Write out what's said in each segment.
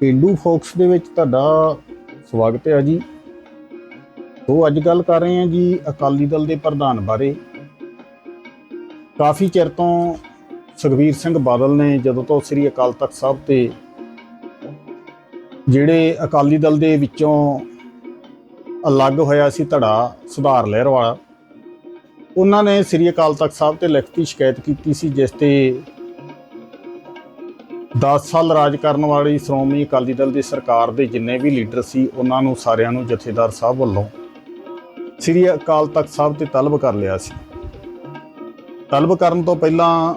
ਪਿੰਡੂ focus ਦੇ ਵਿੱਚ ਤੁਹਾਡਾ ਸਵਾਗਤ ਹੈ ਜੀ। ਤੋਂ ਅੱਜ ਗੱਲ ਕਰ ਰਹੇ ਹਾਂ ਜੀ ਅਕਾਲੀ ਦਲ ਦੇ ਪ੍ਰਧਾਨ ਬਾਰੇ। ਕਾਫੀ ਚਿਰ ਤੋਂ ਸੁਖਬੀਰ ਸਿੰਘ ਬਾਦਲ ਨੇ ਜਦੋਂ ਤੋਂ ਸ੍ਰੀ ਅਕਾਲ ਤਖਤ ਸਾਹਿਬ ਤੇ ਜਿਹੜੇ ਅਕਾਲੀ ਦਲ ਦੇ ਵਿੱਚੋਂ ਅਲੱਗ ਹੋਇਆ ਸੀ ਧੜਾ ਸੁਧਾਰ ਲਹਿਰ ਵਾਲਾ ਉਹਨਾਂ ਨੇ ਸ੍ਰੀ ਅਕਾਲ ਤਖਤ ਸਾਹਿਬ ਤੇ ਲਿਖਤੀ ਸ਼ਿਕਾਇਤ ਕੀਤੀ ਸੀ ਜਿਸ ਤੇ 10 ਸਾਲ ਰਾਜ ਕਰਨ ਵਾਲੀ ਸ਼੍ਰੋਮਣੀ ਅਕਾਲੀ ਦਲ ਦੀ ਸਰਕਾਰ ਦੇ ਜਿੰਨੇ ਵੀ ਲੀਡਰ ਸੀ, ਉਹਨਾਂ ਨੂੰ ਸਾਰਿਆਂ ਨੂੰ ਜਥੇਦਾਰ ਸਾਹਿਬ ਵੱਲੋਂ ਸ੍ਰੀ ਅਕਾਲ ਤਖਤ ਸਾਹਿਬ ਤੇ ਤਲਬ ਕਰ ਲਿਆ ਸੀ। ਤਲਬ ਕਰਨ ਤੋਂ ਪਹਿਲਾਂ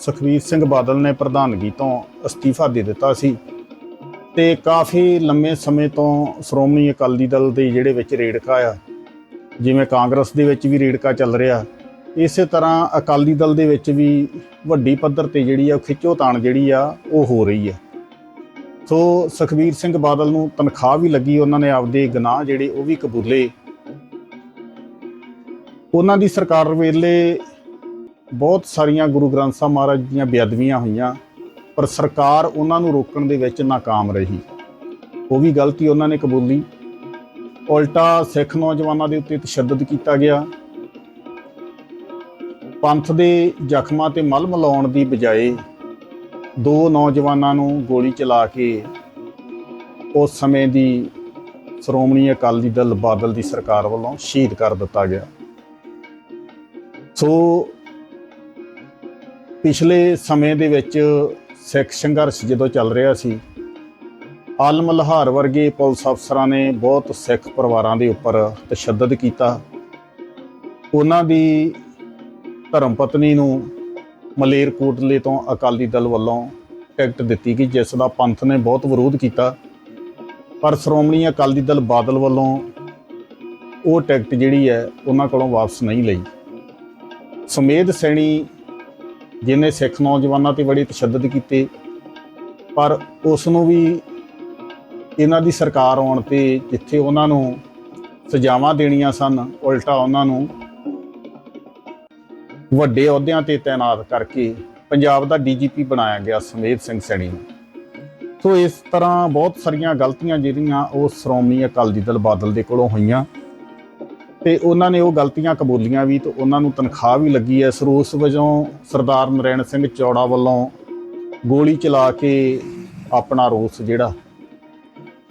ਸੁਖਬੀਰ ਸਿੰਘ ਬਾਦਲ ਨੇ ਪ੍ਰਧਾਨਗੀ ਤੋਂ ਅਸਤੀਫਾ ਦੇ ਦਿੱਤਾ ਸੀ ਤੇ ਕਾਫੀ ਲੰਮੇ ਸਮੇਂ ਤੋਂ ਸ਼੍ਰੋਮਣੀ ਅਕਾਲੀ ਦਲ ਦੇ ਜਿਹੜੇ ਵਿੱਚ ਰੇੜਕਾ ਆ, ਜਿਵੇਂ ਕਾਂਗਰਸ ਦੇ ਵਿੱਚ ਵੀ ਰੇੜਕਾ ਚੱਲ ਰਿਹਾ ਇਸੇ ਤਰ੍ਹਾਂ ਅਕਾਲੀ ਦਲ ਦੇ ਵਿੱਚ ਵੀ ਵੱਡੀ ਪੱਧਰ ਤੇ ਜਿਹੜੀ ਆ ਖਿੱਚੋਤਾਣ ਜਿਹੜੀ ਆ, ਉਹ ਹੋ ਰਹੀ ਆ। ਸੋ ਸੁਖਬੀਰ ਸਿੰਘ ਬਾਦਲ ਨੂੰ ਤਨਖਾਹ ਵੀ ਲੱਗੀ, ਉਹਨਾਂ ਨੇ ਆਪਦੇ ਗੁਨਾਹ ਜਿਹੜੇ, ਉਹ ਵੀ ਕਬੂਲੇ। ਉਹਨਾਂ ਦੀ ਸਰਕਾਰ ਵੇਲੇ ਬਹੁਤ ਸਾਰੀਆਂ ਗੁਰੂ ਗ੍ਰੰਥ ਸਾਹਿਬ ਮਹਾਰਾਜ ਦੀਆਂ ਬੇਅਦਬੀਆਂ ਹੋਈਆਂ, ਪਰ ਸਰਕਾਰ ਉਹਨਾਂ ਨੂੰ ਰੋਕਣ ਦੇ ਵਿੱਚ ਨਾਕਾਮ ਰਹੀ। ਉਹ ਵੀ ਗਲਤੀ ਉਹਨਾਂ ਨੇ ਕਬੂਲੀ। ਉਲਟਾ ਸਿੱਖ ਨੌਜਵਾਨਾਂ ਦੇ ਉੱਤੇ ਤਸ਼ੱਦਦ ਕੀਤਾ ਗਿਆ। ਪੰਥ ਦੇ ਜ਼ਖਮਾਂ ਤੇ ਮਲ ਮਲਾਉਣ ਦੀ ਬਜਾਏ ਦੋ ਨੌਜਵਾਨਾਂ ਨੂੰ ਗੋਲੀ ਚਲਾ ਕੇ ਉਸ ਸਮੇਂ ਦੀ ਸ਼੍ਰੋਮਣੀ ਅਕਾਲੀ ਦਲ ਬਾਦਲ ਦੀ ਸਰਕਾਰ ਵੱਲੋਂ ਸ਼ਹੀਦ ਕਰ ਦਿੱਤਾ ਗਿਆ। ਸੋ ਪਿਛਲੇ ਸਮੇਂ ਦੇ ਵਿੱਚ ਸਿੱਖ ਸੰਘਰਸ਼ ਜਦੋਂ ਚੱਲ ਰਿਹਾ ਸੀ, ਆਲਮ ਲਹਾਰ ਵਰਗੇ ਪੁਲਿਸ ਅਫਸਰਾਂ ਨੇ ਬਹੁਤ ਸਿੱਖ ਪਰਿਵਾਰਾਂ ਦੇ ਉੱਪਰ ਤਸ਼ੱਦਦ ਕੀਤਾ। ਉਹਨਾਂ ਦੀ ਧਰਮ ਪਤਨੀ ਨੂੰ ਮਲੇਰਕੋਟਲੇ ਤੋਂ ਅਕਾਲੀ ਦਲ ਵੱਲੋਂ ਟਿਕਟ ਦਿੱਤੀ ਗਈ, ਜਿਸ ਦਾ ਪੰਥ ਨੇ ਬਹੁਤ ਵਿਰੋਧ ਕੀਤਾ। ਪਰ ਸ਼੍ਰੋਮਣੀ ਅਕਾਲੀ ਦਲ ਬਾਦਲ ਵੱਲੋਂ ਉਹ ਟਿਕਟ ਜਿਹੜੀ ਹੈ, ਉਹਨਾਂ ਕੋਲੋਂ ਵਾਪਸ ਨਹੀਂ ਲਈ। ਸੁਮੇਧ ਸੈਣੀ, ਜਿਹਨੇ ਸਿੱਖ ਨੌਜਵਾਨਾਂ ਤੇ ਬੜੀ ਤਸ਼ੱਦਦ ਕੀਤੇ, ਪਰ ਉਸ ਨੂੰ ਵੀ ਇਹਨਾਂ ਦੀ ਸਰਕਾਰ ਆਉਣ ਤੇ ਜਿੱਥੇ ਉਹਨਾਂ ਨੂੰ ਸਜ਼ਾਵਾਂ ਦੇਣੀਆਂ ਸਨ, ਉਲਟਾ ਉਹਨਾਂ ਨੂੰ ਵੱਡੇ ਅਹੁਦਿਆਂ ਤੇ ਤਾਇਨਾਤ ਕਰਕੇ ਪੰਜਾਬ ਦਾ ਡੀਜੀਪੀ ਬਣਾਇਆ ਗਿਆ ਸਮੇਧ ਸਿੰਘ ਸੈਣੀ ਨੂੰ। ਸੋ ਇਸ ਤਰ੍ਹਾਂ ਬਹੁਤ ਸਾਰੀਆਂ ਗਲਤੀਆਂ ਜਿਹੜੀਆਂ ਉਹ ਸ਼੍ਰੋਮਣੀ ਅਕਾਲੀ ਦਲ ਬਾਦਲ ਦੇ ਕੋਲੋਂ ਹੋਈਆਂ ਤੇ ਉਹਨਾਂ ਨੇ ਉਹ ਗਲਤੀਆਂ ਕਬੂਲੀਆਂ ਵੀ ਤੇ ਉਹਨਾਂ ਨੂੰ ਤਨਖਾਹ ਵੀ ਲੱਗੀ ਐ। ਸਰੂਸ ਵਜੋਂ ਸਰਦਾਰ ਨਰੈਣ ਸਿੰਘ ਚੌੜਾ ਵੱਲੋਂ ਗੋਲੀ ਚਲਾ ਕੇ ਆਪਣਾ ਰੋਸ ਜਿਹੜਾ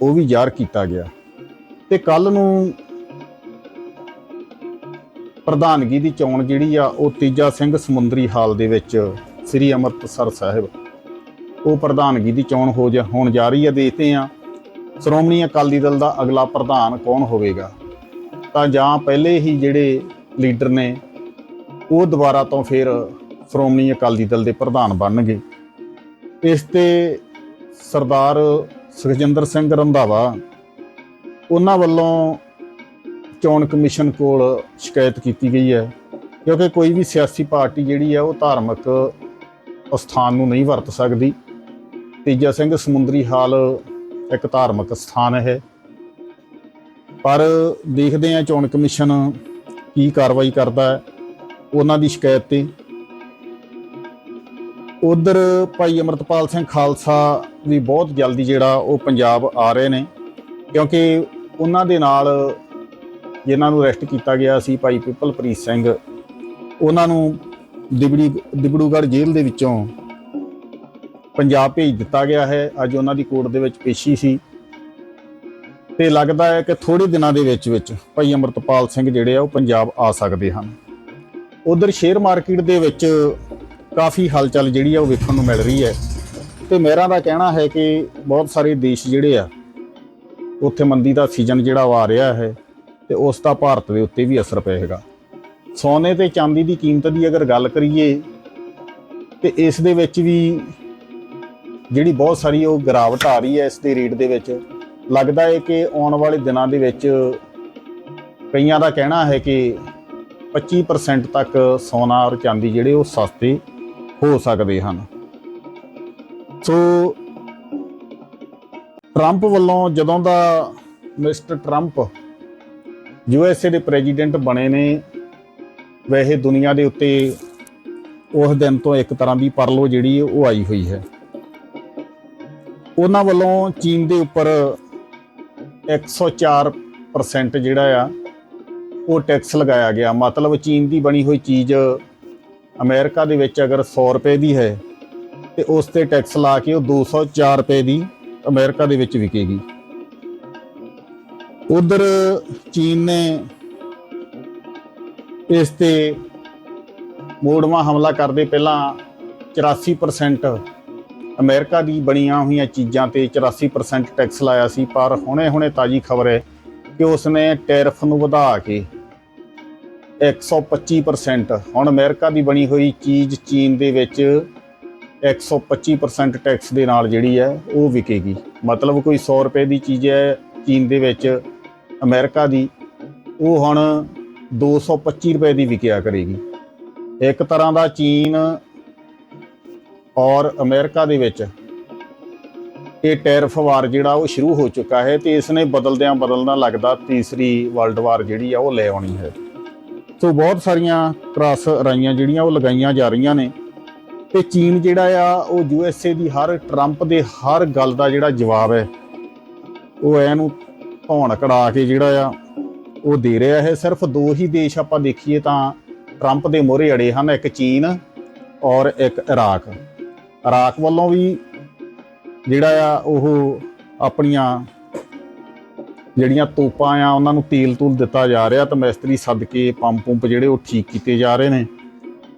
ਉਹ ਵੀ ਜ਼ਾਹਰ ਕੀਤਾ ਗਿਆ। ਤੇ ਕੱਲ ਨੂੰ ਪ੍ਰਧਾਨਗੀ ਦੀ ਚੋਣ ਜਿਹੜੀ ਆ, ਉਹ ਤੀਜਾ ਸਿੰਘ ਸਮੁੰਦਰੀ ਹਾਲ ਦੇ ਵਿੱਚ ਸ੍ਰੀ ਅੰਮ੍ਰਿਤਸਰ ਸਾਹਿਬ। ਉਹ ਪ੍ਰਧਾਨਗੀ ਦੀ ਚੋਣ ਹੋ ਜਾ, ਹੋਣ ਜਾ ਰਹੀ ਹੈ ਦੇਖਦੇ ਆ ਸ਼੍ਰੋਮਣੀ ਅਕਾਲੀ ਦਲ ਦਾ ਅਗਲਾ ਪ੍ਰਧਾਨ ਕੌਣ ਹੋਵੇਗਾ? ਤਾਂ ਜਾਂ ਪਹਿਲੇ ਹੀ ਜਿਹੜੇ ਲੀਡਰ ਨੇ, ਉਹ ਦੁਬਾਰਾ ਤੋਂ ਫਿਰ ਸ਼੍ਰੋਮਣੀ ਅਕਾਲੀ ਦਲ ਦੇ ਪ੍ਰਧਾਨ ਬਣਨਗੇ। ਇਸ ਤੇ ਸਰਦਾਰ ਸੁਖਜਿੰਦਰ ਸਿੰਘ ਰੰਧਾਵਾ, ਉਹਨਾਂ ਵੱਲੋਂ ਚੋਣ ਕਮਿਸ਼ਨ ਕੋਲ ਸ਼ਿਕਾਇਤ ਕੀਤੀ ਗਈ ਹੈ, ਕਿਉਂਕਿ ਕੋਈ ਵੀ ਸਿਆਸੀ ਪਾਰਟੀ ਜਿਹੜੀ ਹੈ ਉਹ ਧਾਰਮਿਕ ਸਥਾਨ ਨੂੰ ਨਹੀਂ ਵਰਤ ਸਕਦੀ। ਤੀਜਾ ਸਿੰਘ ਸਮੁੰਦਰੀ ਹਾਲ ਇੱਕ ਧਾਰਮਿਕ ਸਥਾਨ ਹੈ। ਪਰ ਦੇਖਦੇ ਹਾਂ ਚੋਣ ਕਮਿਸ਼ਨ ਕੀ ਕਾਰਵਾਈ ਕਰਦਾ ਹੈ, ਉਹਨਾਂ ਦੀ ਸ਼ਿਕਾਇਤ ਤੇ। ਉਧਰ ਭਾਈ ਅਮਰਤਪਾਲ ਸਿੰਘ ਖਾਲਸਾ ਵੀ ਬਹੁਤ ਜਲਦੀ ਜਿਹੜਾ ਉਹ ਪੰਜਾਬ ਆ ਰਹੇ ਨੇ, ਕਿਉਂਕਿ ਉਹਨਾਂ ਦੇ ਨਾਲ ਜਿਨ੍ਹਾਂ ਨੂੰ ਅਰੈਸਟ ਕੀਤਾ ਗਿਆ ਸੀ ਭਾਈ ਪਿਪਲਪ੍ਰੀਤ ਸਿੰਘ, ਉਹਨਾਂ ਨੂੰ ਦਿਬੜੀ, ਦਿਬੜੂਗੜ੍ਹ ਜੇਲ੍ਹ ਦੇ ਵਿੱਚੋਂ ਪੰਜਾਬ ਭੇਜ ਦਿੱਤਾ ਗਿਆ ਹੈ। ਅੱਜ ਉਹਨਾਂ ਦੀ ਕੋਰਟ ਦੇ ਵਿੱਚ ਪੇਸ਼ੀ ਸੀ। ਤੇ ਲੱਗਦਾ ਹੈ ਕਿ ਥੋੜੇ ਦਿਨਾਂ ਦੇ ਵਿੱਚ ਵਿੱਚ ਭਾਈ ਅਮਰਤਪਾਲ ਸਿੰਘ ਜਿਹੜੇ ਆ, ਉਹ ਪੰਜਾਬ ਆ ਸਕਦੇ ਹਨ। ਉਧਰ ਸ਼ੇਅਰ ਮਾਰਕੀਟ ਦੇ ਵਿੱਚ ਕਾਫੀ ਹਲਚਲ ਜਿਹੜੀ ਆ, ਉਹ ਵੇਖਣ ਨੂੰ ਮਿਲ ਰਹੀ ਹੈ। ਤੇ ਮੇਰਾ ਦਾ ਕਹਿਣਾ ਹੈ ਕਿ ਬਹੁਤ ਸਾਰੇ ਦੇਸ਼ ਜਿਹੜੇ ਆ, ਉੱਥੇ ਮੰਦੀ ਦਾ ਸੀਜ਼ਨ ਜਿਹੜਾ ਉਹ ਆ ਰਿਹਾ ਹੈ। ਤੇ ਉਸ ਦਾ ਭਾਰਤ ਦੇ ਉੱਤੇ ਵੀ ਅਸਰ ਪਏਗਾ। ਸੋਨੇ ਤੇ ਚਾਂਦੀ ਦੀ ਕੀਮਤ ਦੀ ਅਗਰ ਗੱਲ ਕਰੀਏ, ਤੇ ਇਸ ਦੇ ਵਿੱਚ ਵੀ ਜਿਹੜੀ ਬਹੁਤ ਸਾਰੀ ਉਹ ਗਿਰਾਵਟ ਆ ਰਹੀ ਹੈ ਇਸ ਦੇ ਰੇਟ ਦੇ ਵਿੱਚ, ਲੱਗਦਾ ਹੈ ਕਿ ਆਉਣ ਵਾਲੇ ਦਿਨਾਂ ਦੇ ਵਿੱਚ ਕਈਆਂ ਦਾ ਕਹਿਣਾ ਹੈ ਕਿ 25% ਤੱਕ ਸੋਨਾ ਔਰ ਚਾਂਦੀ ਜਿਹੜੇ ਉਹ ਸਸਤੇ ਹੋ ਸਕਦੇ ਹਨ। ਸੋ ਟਰੰਪ ਵੱਲੋਂ ਜਦੋਂ ਦਾ ਮਿਸਟਰ ਟਰੰਪ ਯੂਐਸਏ ਦੇ ਪ੍ਰੈਜ਼ੀਡੈਂਟ ਬਣੇ ਨੇ। ਵੈਸੇ ਦੁਨੀਆ ਦੇ ਉੱਤੇ ਉਸ ਦਿਨ ਤੋਂ ਇੱਕ ਤਰ੍ਹਾਂ ਦੀ ਪਰਲੋ ਜਿਹੜੀ ਉਹ ਆਈ ਹੋਈ ਹੈ। ਉਹਨਾਂ ਵੱਲੋਂ ਚੀਨ ਦੇ ਉੱਪਰ 104% ਜਿਹੜਾ ਆ, ਉਹ ਟੈਕਸ ਲਗਾਇਆ ਗਿਆ। ਮਤਲਬ ਚੀਨ ਦੀ ਬਣੀ ਹੋਈ ਚੀਜ਼ ਅਮਰੀਕਾ ਦੇ ਵਿੱਚ ਅਗਰ 100 ਰੁਪਏ ਦੀ ਹੈ, ਤੇ ਉਸ ਤੇ ਟੈਕਸ ਲਾ ਕੇ ਉਹ 204 ਰੁਪਏ ਦੀ ਅਮਰੀਕਾ ਦੇ ਵਿੱਚ ਵਿਕੇਗੀ। ਉਧਰ ਚੀਨ ਨੇ ਇਸ ਤੇ ਮੋੜਵਾ ਹਮਲਾ ਕਰਦੇ ਪਹਿਲਾਂ 84% ਅਮਰੀਕਾ ਦੀ ਬਣੀਆਂ ਹੋਈਆਂ ਚੀਜ਼ਾਂ ਤੇ 84% ਟੈਕਸ ਲਾਇਆ ਸੀ, ਪਰ ਹੁਣੇ-ਹੁਣੇ ਤਾਜੀ ਖਬਰ ਹੈ ਕਿ ਉਸਨੇ ਟੈਰਿਫ ਨੂੰ ਵਧਾ ਕੇ 125% ਹੁਣ ਅਮਰੀਕਾ ਦੀ ਬਣੀ ਹੋਈ ਚੀਜ਼ ਚੀਨ ਦੇ ਵਿੱਚ 125% ਟੈਕਸ ਦੇ ਨਾਲ ਜਿਹੜੀ ਹੈ, ਉਹ ਵਿਕੇਗੀ। ਮਤਲਬ ਕੋਈ 100 ਰੁਪਏ ਦੀ ਚੀਜ਼ ਹੈ ਚੀਨ ਦੇ ਵਿੱਚ ਅਮਰੀਕਾ ਦੀ, ਉਹ ਹੁਣ 225 ਰੁਪਏ ਦੀ ਵਿਕਿਆ ਕਰੇਗੀ। ਇੱਕ ਤਰ੍ਹਾਂ ਦਾ ਚੀਨ ਔਰ ਅਮਰੀਕਾ ਦੇ ਵਿੱਚ ਇਹ ਟੈਰਫ ਵਾਰ ਜਿਹੜਾ ਉਹ ਸ਼ੁਰੂ ਹੋ ਚੁੱਕਾ ਹੈ ਤੇ ਇਸ ਨੇ ਬਦਲਦਿਆਂ ਬਦਲਦਾ ਲੱਗਦਾ ਤੀਸਰੀ ਵਰਲਡ ਵਾਰ ਜਿਹੜੀ ਆ ਉਹ ਲੈ ਆਉਣੀ ਹੈ। ਸੋ ਬਹੁਤ ਸਾਰੀਆਂ ਕ੍ਰਾਸ ਰਾਈਆਂ ਜਿਹੜੀਆਂ ਉਹ ਲਗਾਈਆਂ ਜਾ ਰਹੀਆਂ ਨੇ ਤੇ ਚੀਨ ਜਿਹੜਾ ਆ ਉਹ ਯੂਐਸਏ ਦੀ ਹਰ ਟਰੰਪ ਦੇ ਹਰ ਗੱਲ ਦਾ ਜਿਹੜਾ ਜਵਾਬ ਹੈ, ਉਹ ਇਹਨੂੰ ਧੌਣ ਕਢਾ ਕੇ ਜਿਹੜਾ ਆ, ਉਹ ਦੇ ਰਿਹਾ ਹੈ। ਸਿਰਫ ਦੋ ਹੀ ਦੇਸ਼ ਆਪਾਂ ਦੇਖੀਏ ਤਾਂ ਟਰੰਪ ਦੇ ਮੋਹਰੇ ਅੜੇ ਹਨ, ਇੱਕ ਚੀਨ ਔਰ ਇੱਕ ਇਰਾਕ। ਇਰਾਕ ਵੱਲੋਂ ਵੀ ਜਿਹੜਾ ਆ, ਉਹ ਆਪਣੀਆਂ ਜਿਹੜੀਆਂ ਤੋਪਾਂ ਆ, ਉਹਨਾਂ ਨੂੰ ਤੇਲ ਤੂਲ ਦਿੱਤਾ ਜਾ ਰਿਹਾ ਤਾਂ ਮਿਸਤਰੀ ਸੱਦ ਕੇ ਪੰਪ ਪੰਪ ਜਿਹੜੇ ਉਹ ਠੀਕ ਕੀਤੇ ਜਾ ਰਹੇ ਨੇ।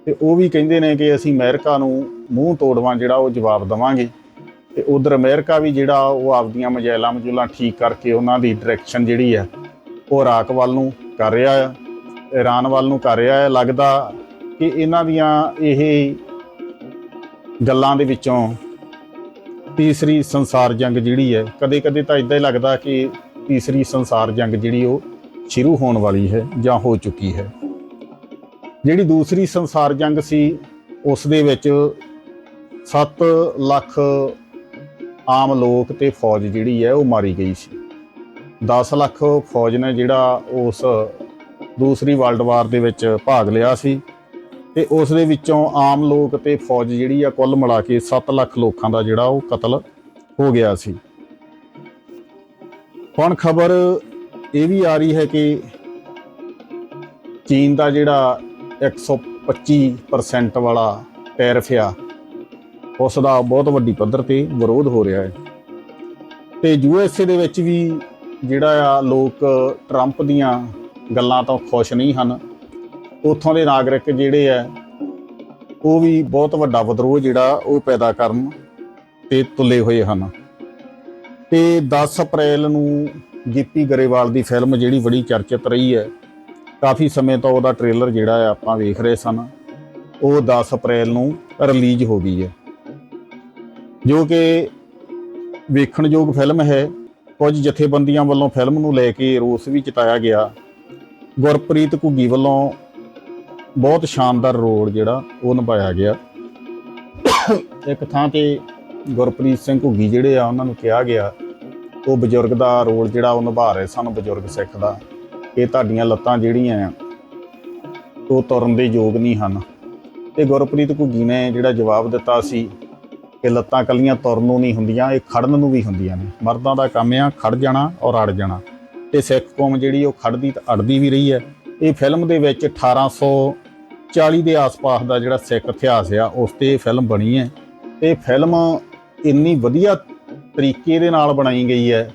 ਤੇ ਉਹ ਵੀ ਕਹਿੰਦੇ ਨੇ ਕਿ ਅਸੀਂ ਅਮਰੀਕਾ ਨੂੰ ਮੂੰਹ ਤੋੜਵਾਂ, ਜਿਹੜਾ ਉਹ ਜਵਾਬ ਦਵਾਂਗੇ। ਤੇ ਉਧਰ ਅਮਰੀਕਾ ਵੀ ਜਿਹੜਾ ਉਹ ਆਪਦੀਆਂ ਮਜੈਲਾਂ ਮਜੂਲਾਂ ਠੀਕ ਕਰਕੇ ਉਹਨਾਂ ਦੀ ਡਾਇਰੈਕਸ਼ਨ ਜਿਹੜੀ ਆ ਉਹ ਇਰਾਕ ਵੱਲ ਨੂੰ ਕਰ ਰਿਹਾ ਆ ਈਰਾਨ ਵੱਲ ਨੂੰ ਕਰ ਰਿਹਾ ਆ। ਲੱਗਦਾ ਕਿ ਇਹਨਾਂ ਦੀਆਂ ਇਹ ਗੱਲਾਂ ਦੇ ਵਿੱਚੋਂ ਤੀਸਰੀ ਸੰਸਾਰ ਜੰਗ ਜਿਹੜੀ ਹੈ ਕਦੇ ਕਦੇ ਤਾਂ ਇਦਾਂ ਹੀ ਲੱਗਦਾ ਕਿ ਤੀਸਰੀ ਸੰਸਾਰ ਜੰਗ ਜਿਹੜੀ ਉਹ ਸ਼ੁਰੂ ਹੋਣ ਵਾਲੀ ਹੈ ਜਾਂ ਹੋ ਚੁੱਕੀ ਹੈ। ਜਿਹੜੀ ਦੂਸਰੀ ਸੰਸਾਰ ਜੰਗ ਸੀ, ਉਸ ਦੇ ਵਿੱਚ 7 ਲੱਖ ਆਮ ਲੋਕ ਤੇ ਫੌਜ ਜਿਹੜੀ ਹੈ ਉਹ ਮਾਰੀ ਗਈ ਸੀ। 10 ਲੱਖ ਫੌਜ ਨੇ ਜਿਹੜਾ ਉਸ ਦੂਸਰੀ ਵਰਲਡ ਵਾਰ ਦੇ ਵਿੱਚ ਭਾਗ ਲਿਆ ਸੀ ਤੇ ਉਸ ਦੇ ਵਿੱਚੋਂ ਆਮ ਲੋਕ ਤੇ ਫੌਜ ਜਿਹੜੀ ਆ ਕੁੱਲ ਮਿਲਾ ਕੇ 7 ਲੱਖ ਲੋਕਾਂ ਦਾ ਜਿਹੜਾ ਉਹ ਕਤਲ ਹੋ ਗਿਆ ਸੀ। ਹੁਣ ਖਬਰ ਇਹ ਵੀ ਆ ਰਹੀ ਹੈ ਕਿ ਚੀਨ ਦਾ ਜਿਹੜਾ 125% ਵਾਲਾ ਟੈਰਿਫ ਆ ਉਸ ਦਾ ਬਹੁਤ ਵੱਡੀ ਪੱਧਰ ਤੇ ਵਿਰੋਧ ਹੋ ਰਿਹਾ ਹੈ। ਤੇ ਯੂਐਸਏ ਦੇ ਵਿੱਚ ਵੀ ਜਿਹੜਾ ਆ ਲੋਕ ਟਰੰਪ ਦੀਆਂ ਗੱਲਾਂ ਤੋਂ ਖੁਸ਼ ਨਹੀਂ ਹਨ। ਉੱਥੋਂ ਦੇ ਨਾਗਰਿਕ ਜਿਹੜੇ ਆ, ਉਹ ਵੀ ਬਹੁਤ ਵੱਡਾ ਵਿਦਰੋਹ ਜਿਹੜਾ ਉਹ ਪੈਦਾ ਕਰਨ ਤੇ ਤੁਲੇ ਹੋਏ ਹਨ। ਤੇ 10 ਅਪ੍ਰੈਲ ਨੂੰ ਗਿੱਪੀ ਗਰੇਵਾਲ ਦੀ ਫਿਲਮ ਜਿਹੜੀ ਬੜੀ ਚਰਚਿਤ ਰਹੀ ਹੈ, ਕਾਫੀ ਸਮੇਂ ਤੋਂ ਉਹਦਾ ਟ੍ਰੇਲਰ ਜਿਹੜਾ ਆ ਆਪਾਂ ਵੇਖ ਰਹੇ ਸਨ। ਉਹ 10 ਅਪ੍ਰੈਲ ਨੂੰ ਰਿਲੀਜ਼ ਹੋ ਗਈ ਹੈ। ਜੋ ਕਿ ਵੇਖਣਯੋਗ ਫਿਲਮ ਹੈ। ਕੁਝ ਜਥੇਬੰਦੀਆਂ ਵੱਲੋਂ ਫਿਲਮ ਨੂੰ ਲੈ ਕੇ ਰੋਸ ਵੀ ਜਤਾਇਆ ਗਿਆ। ਗੁਰਪ੍ਰੀਤ ਘੁੱਗੀ ਵੱਲੋਂ ਬਹੁਤ ਸ਼ਾਨਦਾਰ ਰੋਲ ਜਿਹੜਾ ਉਹ ਨਿਭਾਇਆ ਗਿਆ। ਇੱਕ ਥਾਂ ਤੇ ਗੁਰਪ੍ਰੀਤ ਸਿੰਘ ਘੁੱਗੀ ਜਿਹੜੇ ਆ, ਉਹਨਾਂ ਨੂੰ ਕਿਹਾ ਗਿਆ, ਉਹ ਬਜ਼ੁਰਗ ਦਾ ਰੋਲ ਜਿਹੜਾ ਉਹ ਨਿਭਾ ਰਹੇ ਸਨ ਬਜ਼ੁਰਗ ਸਿੱਖ ਦਾ। ਇਹ ਤੁਹਾਡੀਆਂ ਲੱਤਾਂ ਜਿਹੜੀਆਂ ਆ, ਉਹ ਤੁਰਨ ਦੇ ਯੋਗ ਨਹੀਂ ਹਨ। ਤੇ ਗੁਰਪ੍ਰੀਤ ਘੁੱਗੀ ਨੇ ਜਿਹੜਾ ਜਵਾਬ ਦਿੱਤਾ ਸੀ ਕਿ ਲੱਤਾਂ ਕੱਲੀਆਂ ਤੁਰਨ ਨੂੰ ਨਹੀਂ ਹੁੰਦੀਆਂ, ਇਹ ਖੜਨ ਨੂੰ ਵੀ ਹੁੰਦੀਆਂ ਨੇ। ਮਰਦਾਂ ਦਾ ਕੰਮ ਆ, ਖੜ ਜਾਣਾ ਔਰ ਅੜ ਜਾਣਾ। ਤੇ ਸਿੱਖ ਕੌਮ ਜਿਹੜੀ ਉਹ ਖੜਦੀ ਤੇ ਅੜਦੀ ਵੀ ਰਹੀ ਹੈ। ਇਹ ਫਿਲਮ ਦੇ ਵਿੱਚ 1840 ਦੇ ਆਸ-ਪਾਸ ਦਾ ਜਿਹੜਾ ਸਿੱਖ ਇਤਿਹਾਸ ਆ, ਉਸ ਤੇ ਇਹ ਫਿਲਮ ਬਣੀ ਹੈ। ਇਹ ਫਿਲਮ ਇੰਨੀ ਵਧੀਆ ਤਰੀਕੇ ਦੇ ਨਾਲ ਬਣਾਈ ਗਈ ਹੈ।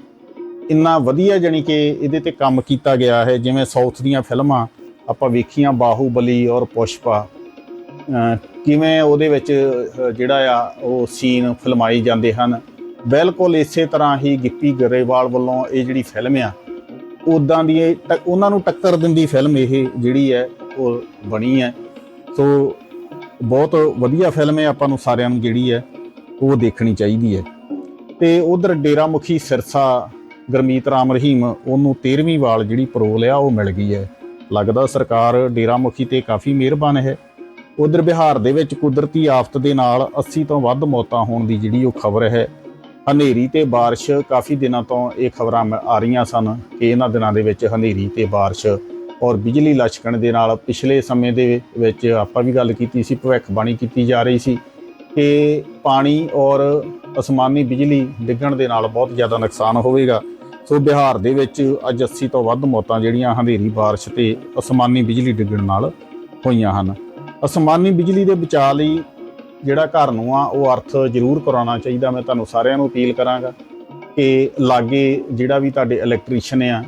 ਇੰਨਾ ਵਧੀਆ ਜਾਣੀ ਕਿ ਇਹਦੇ ਤੇ ਕੰਮ ਕੀਤਾ ਗਿਆ ਹੈ, ਜਿਵੇਂ ਸਾਊਥ ਦੀਆਂ ਫਿਲਮਾਂ ਆਪਾਂ ਵੇਖੀਆਂ, ਬਾਹੂਬਲੀ ਔਰ ਪੁਸ਼ਪਾ। ਕਿਵੇਂ ਉਹਦੇ ਵਿੱਚ ਜਿਹੜਾ ਆ, ਉਹ ਸੀਨ ਫਿਲਮਾਈ ਜਾਂਦੇ ਹਨ। ਬਿਲਕੁਲ ਇਸੇ ਤਰ੍ਹਾਂ ਹੀ ਗਿੱਪੀ ਗਰੇਵਾਲ ਵੱਲੋਂ ਇਹ ਜਿਹੜੀ ਫਿਲਮ ਆ ਉਦਾਂ ਦੀ ਇਹ ਟ- ਉਹਨਾਂ ਨੂੰ ਟੱਕਰ ਦਿੰਦੀ ਫਿਲਮ ਇਹ ਜਿਹੜੀ ਹੈ, ਉਹ ਬਣੀ ਹੈ। ਸੋ, ਬਹੁਤ ਵਧੀਆ ਫਿਲਮ ਹੈ ਆਪਾਂ ਨੂੰ ਸਾਰਿਆਂ ਨੂੰ ਜਿਹੜੀ ਹੈ, ਉਹ ਦੇਖਣੀ ਚਾਹੀਦੀ ਹੈ। ਤੇ ਉਧਰ ਡੇਰਾ ਮੁਖੀ ਸਿਰਸਾ, ਗਰਮੀਤ ਰਾਮ ਰਹੀਮ, ਉਹਨੂੰ 13ਵੀਂ ਵਾਲ ਜਿਹੜੀ ਪਰੋਲ ਆ, ਉਹ ਮਿਲ ਗਈ ਹੈ। ਲੱਗਦਾ ਸਰਕਾਰ ਡੇਰਾ ਮੁਖੀ ਤੇ ਕਾਫੀ ਮਿਹਰਬਾਨ ਹੈ। ਉਧਰ ਬਿਹਾਰ ਦੇ ਵਿੱਚ ਕੁਦਰਤੀ ਆਫਤ ਦੇ ਨਾਲ 80 ਤੋਂ ਵੱਧ ਮੌਤਾਂ ਹੋਣ ਦੀ ਜਿਹੜੀ ਉਹ ਖਬਰ ਹੈ ਹਨੇਰੀ ਤੇ بارش ਕਾਫੀ ਦਿਨਾਂ ਤੋਂ ਇਹ ਖਬਰਾਂ ਮ- ਆ ਰਹੀਆਂ ਸਨ ਕਿ ਇਹਨਾਂ ਦਿਨਾਂ ਦੇ ਵਿੱਚ ਹਨੇਰੀ ਤੇ بارش ਔਰ ਬਿਜਲੀ ਲਸ਼ਕਣ ਦੇ ਨਾਲ ਪਿਛਲੇ ਸਮੇਂ ਦੇ ਵਿੱਚ ਆਪਾਂ ਵੀ ਗੱਲ ਕੀਤੀ ਸੀ ਭਵਿੱਖਬਾਣੀ ਕੀਤੀ ਜਾ ਰਹੀ ਸੀ ਕਿ ਪਾਣੀ ਔਰ ਅਸਮਾਨੀ ਬਿਜਲੀ ਡਿੱਗਣ ਦੇ ਨਾਲ ਬਹੁਤ ਜ਼ਿਆਦਾ ਨੁਕਸਾਨ ਹੋਵੇਗਾ ਸੋ ਬਿਹਾਰ ਦੇ ਵਿੱਚ ਅੱਜ 80 ਤੋਂ ਵੱਧ ਮੌਤਾਂ ਜਿਹੜੀਆਂ ਹਨੇਰੀ ਬਾਰਿਸ਼ ਤੇ ਅਸਮਾਨੀ ਬਿਜਲੀ ਡਿੱਗਣ ਨਾਲ ਹੋਈਆਂ ਹਨ ਅਸਮਾਨੀ ਬਿਜਲੀ ਦੇ ਬਚਾਅ ਲਈ ਜਿਹੜਾ ਘਰ ਨੂੰ ਆ, ਉਹ ਅਰਥ ਜ਼ਰੂਰ ਕਰਾਉਣਾ ਚਾਹੀਦਾ। ਮੈਂ ਤੁਹਾਨੂੰ ਸਾਰਿਆਂ ਨੂੰ ਅਪੀਲ ਕਰਾਂਗਾ ਕਿ ਲਾਗੇ ਜਿਹੜਾ ਵੀ ਤੁਹਾਡੇ ਇਲੈਕਟ੍ਰੀਸ਼ੀਅਨ ਆ,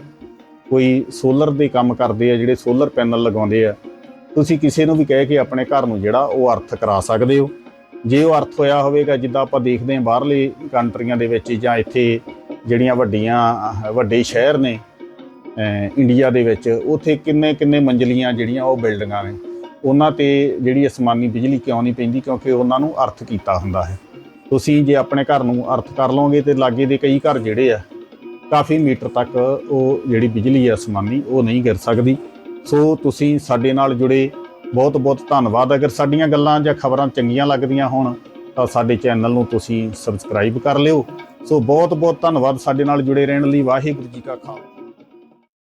ਕੋਈ ਸੋਲਰ ਦੇ ਕੰਮ ਕਰਦੇ ਆ, ਜਿਹੜੇ ਸੋਲਰ ਪੈਨਲ ਲਗਾਉਂਦੇ ਆ, ਤੁਸੀਂ ਕਿਸੇ ਨੂੰ ਵੀ ਕਹਿ ਕੇ ਆਪਣੇ ਘਰ ਨੂੰ ਜਿਹੜਾ, ਉਹ ਅਰਥ ਕਰਾ ਸਕਦੇ ਹੋ। ਜੇ ਉਹ ਅਰਥ ਹੋਇਆ ਹੋਵੇਗਾ, ਜਿੱਦਾਂ ਆਪਾਂ ਦੇਖਦੇ ਹਾਂ ਬਾਹਰਲੇ ਕੰਟਰੀਆਂ ਦੇ ਵਿੱਚ ਜਾਂ ਇੱਥੇ ਜਿਹੜੀਆਂ ਵੱਡੀਆਂ, ਵੱਡੇ ਸ਼ਹਿਰ ਨੇ ਇੰਡੀਆ ਦੇ ਵਿੱਚ, ਉੱਥੇ ਕਿੰਨੇ ਕਿੰਨੇ ਮੰਜ਼ਲੀਆਂ ਜਿਹੜੀਆਂ ਉਹ ਬਿਲਡਿੰਗਾਂ ਨੇ। ਉਹਨਾਂ ਤੇ ਜਿਹੜੀ ਅਸਮਾਨੀ ਬਿਜਲੀ ਕਿਉਂ ਨਹੀਂ ਪੈਂਦੀ? ਕਿਉਂਕਿ ਉਹਨਾਂ ਨੂੰ ਅਰਥ ਕੀਤਾ ਹੁੰਦਾ ਹੈ। ਤੁਸੀਂ ਜੇ ਆਪਣੇ ਘਰ ਨੂੰ ਅਰਥ ਕਰ ਲਓਗੇ ਤੇ ਲਾਗੇ ਦੇ ਕਈ ਘਰ ਜਿਹੜੇ ਆ, ਕਾਫੀ ਮੀਟਰ ਤੱਕ ਉਹ ਜਿਹੜੀ ਬਿਜਲੀ ਹੈ ਅਸਮਾਨੀ ਉਹ ਨਹੀਂ ਗਿਰ ਸਕਦੀ। ਸੋ ਤੁਸੀਂ ਸਾਡੇ ਨਾਲ ਜੁੜੇ। ਬਹੁਤ ਬਹੁਤ ਧੰਨਵਾਦ। ਅਗਰ ਸਾਡੀਆਂ ਗੱਲਾਂ ਜਾਂ ਖਬਰਾਂ ਚੰਗੀਆਂ ਲੱਗਦੀਆਂ ਹੋਣ, ਤਾਂ ਸਾਡੇ ਚੈਨਲ ਨੂੰ ਤੁਸੀਂ ਸਬਸਕ੍ਰਾਈਬ ਕਰ ਲਿਓ। ਸੋ ਬਹੁਤ ਬਹੁਤ ਧੰਨਵਾਦ ਸਾਡੇ ਨਾਲ ਜੁੜੇ ਰਹਿਣ ਲਈ। ਵਾਹਿਗੁਰੂ ਜੀ ਕਾ ਖਾਲਸਾ।